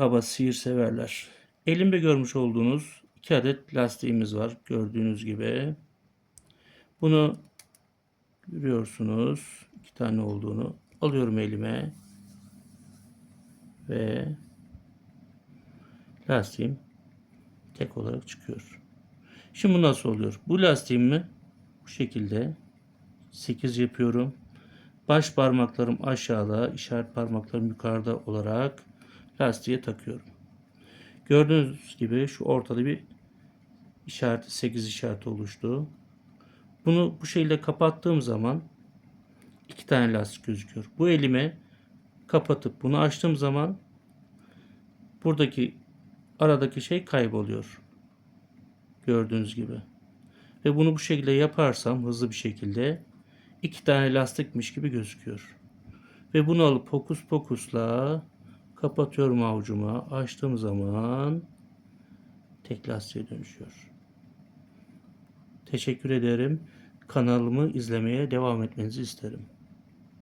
Merhaba sihir severler. Elimde görmüş olduğunuz iki adet lastiğimiz var. Gördüğünüz gibi. Bunu görüyorsunuz. iki tane olduğunu. Alıyorum elime. Ve lastiğim tek olarak çıkıyor. Şimdi bu nasıl oluyor? Bu lastiğimi bu şekilde 8 yapıyorum. Baş parmaklarım aşağıda, işaret parmaklarım yukarıda olarak lastiğe takıyorum. Gördüğünüz gibi şu ortada bir işareti 8 işareti oluştu. Bunu bu şekilde kapattığım zaman iki tane lastik gözüküyor. Bu elime kapatıp bunu açtığım zaman buradaki aradaki şey kayboluyor. Gördüğünüz gibi. Ve bunu bu şekilde yaparsam hızlı bir şekilde iki tane lastikmiş gibi gözüküyor. Ve bunu alıp fokus fokusla kapatıyorum avucuma. Açtığım zaman tek lastiğe dönüşüyor. Teşekkür ederim. Kanalımı izlemeye devam etmenizi isterim.